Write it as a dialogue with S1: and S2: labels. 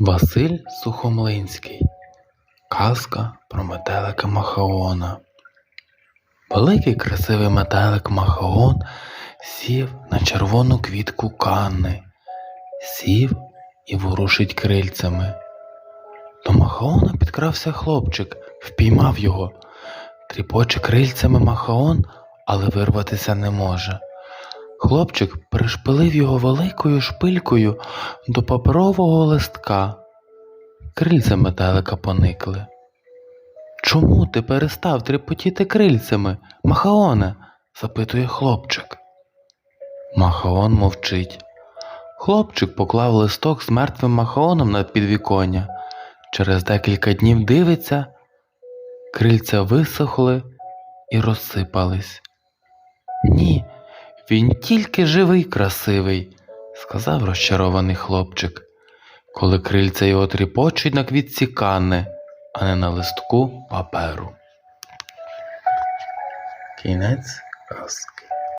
S1: Василь Сухомлинський. Казка про метелика Махаона. Великий красивий метелик Махаон сів на червону квітку канни, сів і ворушить крильцями. До Махаона підкрався хлопчик, впіймав його. Тріпоче крильцями Махаон, але вирватися не може. Хлопчик пришпилив його великою шпилькою до паперового листка. Крильця метелика поникли. Чому ти перестав тріпотіти крильцями, Махаоне? запитує хлопчик. Махаон мовчить. Хлопчик поклав листок з мертвим Махаоном на підвіконня. Через декілька днів дивиться, крильця висохли і розсипались. Ні, він тільки живий красивий, сказав розчарований хлопчик, коли крильця його тріпочуть на квітці канни, а не на листку паперу. Кінець казки.